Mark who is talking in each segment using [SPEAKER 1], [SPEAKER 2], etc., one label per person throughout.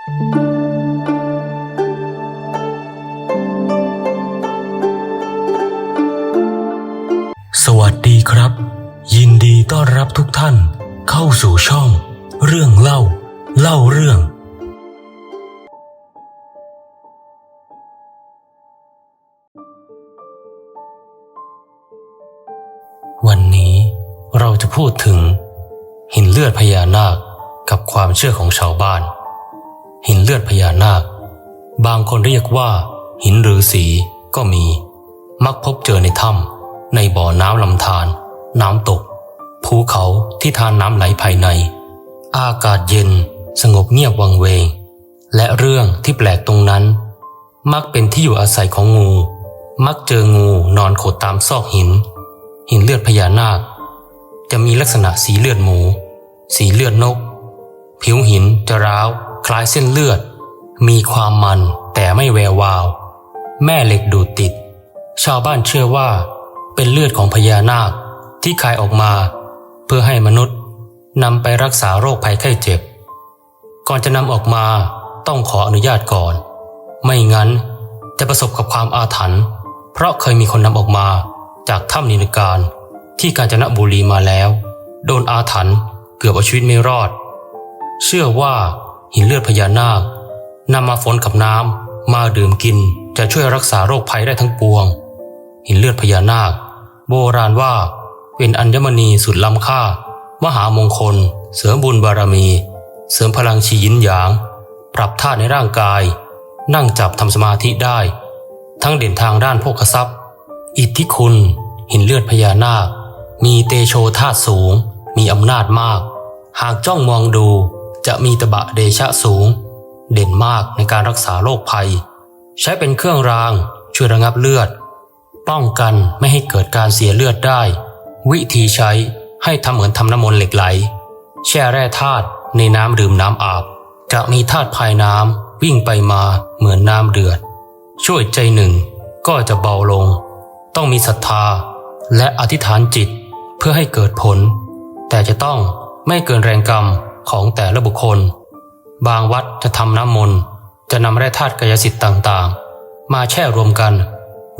[SPEAKER 1] สวัสดีครับ ยินดีต้อนรับทุกท่านเข้าสู่ช่อง เรื่องเล่า เล่าเรื่อง วันนี้เราจะพูดถึงหินเลือดพญานาคกับความเชื่อของชาวบ้าน หินเลือดพญานาค บางคนเรียกว่า หินฤาษีก็มี มักพบเจอในถ้ำในบ่อน้ำลำธารน้ำตก ภูเขาที่ทานน้ำไหลภายใน อากาศเย็น สงบเงียบวังเวง และเรื่องที่แปลกตรงนั้น มักเป็นที่อยู่อาศัยของงู มักเจองูนอนขดตามซอกหิน หินเลือดพญานาค จะมีลักษณะสีเลือดหมู สีเลือดนก ผิวหินจะร้าว ล้ายเส้นเลือด มีความมันแต่ไม่แวววาว แม่เหล็กดูดติด ชาวบ้านเชื่อว่า เป็นเลือดของพญานาคที่คายออกมา เพื่อให้มนุษย์นำไปรักษาโรคภัยไข้เจ็บ ก่อนจะนำออกมาต้องขออนุญาตก่อน ไม่งั้นจะประสบกับความอาถรรพ์เพราะเคยมีคนนำออกมาจากถ้ำนินการที่กาญจนบุรีมาแล้ว โดนอาถรรพ์เกือบเอาชีวิตไม่รอด เชื่อว่า หินเลือดพญานาคนำมาฝนกับน้ำมาดื่มกินจะช่วยรักษาโรคภัยได้ทั้งปวง หินเลือดพญานาค โบราณว่าเป็นอัญมณีสุดล้ำค่า มหามงคล เสริมบุญบารมี เสริมพลังชียินหยาง ปรับธาในร่างกาย นั่งจับทำสมาธิได้ ทั้งเด่นทางด้านโภคทรัพย์ อิทธิคุณ หินเลือดพญานาค มีเตโชธาตสูง มีอำนาจมาก หากจ้องมองดู จะมีตบะเดชะสูง เด่นมากในการรักษาโรคภัย ใช้เป็นเครื่องรางช่วยระงับเลือด ป้องกันไม่ให้เกิดการเสียเลือดได้ วิธีใช้ให้ทำเหมือนทำน้ำมนต์เหล็กไหล แช่แร่ธาตุในน้ำดื่มน้ำอาบ จะมีธาตุภายน้ำวิ่งไปมาเหมือนน้ำเดือด ช่วยใจหนึ่งก็จะเบาลง ต้องมีศรัทธาและอธิษฐานจิตเพื่อให้เกิดผล แต่จะต้องไม่เกินแรงกรรม ของแต่ละบุคคล บางวัดจะทำน้ำมนต์จะนำแร่ธาตุกายสิทธิ์ต่างๆ มาแช่รวมกัน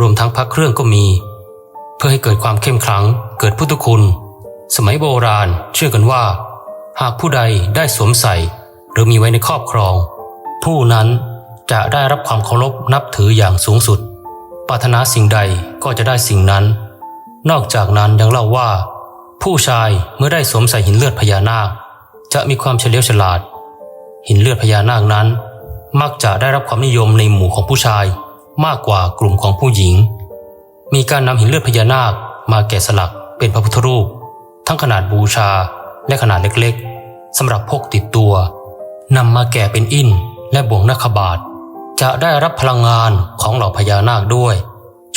[SPEAKER 1] รวมทั้งพักเครื่องก็มี เพื่อให้เกิดความเข้มขลังเกิดพุทธคุณ สมัยโบราณเชื่อกันว่า หากผู้ใดได้สวมใส่ หรือมีไว้ในครอบครอง ผู้นั้นจะได้รับความเคารพนับถืออย่างสูงสุด ปรารถนาสิ่งใดก็จะได้สิ่งนั้น นอกจากนั้นยังเล่าว่า ผู้ชายเมื่อได้สวมใส่หินเลือดพญานาค จะมีความเฉลียวฉลาด หินเลือดพญานาคนั้น มักจะได้รับความนิยมในหมู่ของผู้ชาย มากกว่ากลุ่มของผู้หญิง มีการนำหินเลือดพญานาคมาแกะสลักเป็นพระพุทธรูป ทั้งขนาดบูชาและขนาดเล็กๆสำหรับพกติดตัวนำมาแกะเป็นอินและบ่วงนาคบาท จะได้รับพลังงานของเหล่าพญานาคด้วย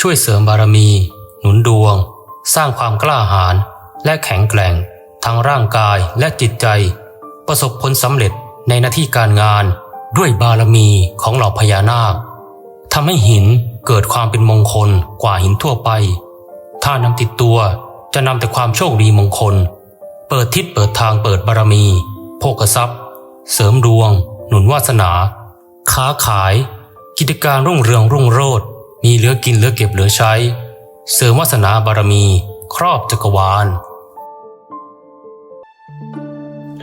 [SPEAKER 1] ช่วยเสริมบารมี หนุนดวง สร้างความกล้าหาญและแข็งแกร่ง ทั้งร่างกายและจิตใจ ประสบผลสำเร็จในหน้าที่การงานด้วยบารมีของเหล่าพญานาคทำให้หินเกิดความเป็นมงคลกว่าหินทั่วไป ถ้านำติดตัวจะนำแต่ความโชคดีมงคล เปิดทิศเปิดทางเปิดบารมี โภคทรัพย์ เสริมดวง หนุนวาสนา ค้าขาย กิจการรุ่งเรืองรุ่งโรจน์มีเหลือกินเหลือเก็บเหลือใช้ เสริมวาสนาบารมี ครอบจักรวาล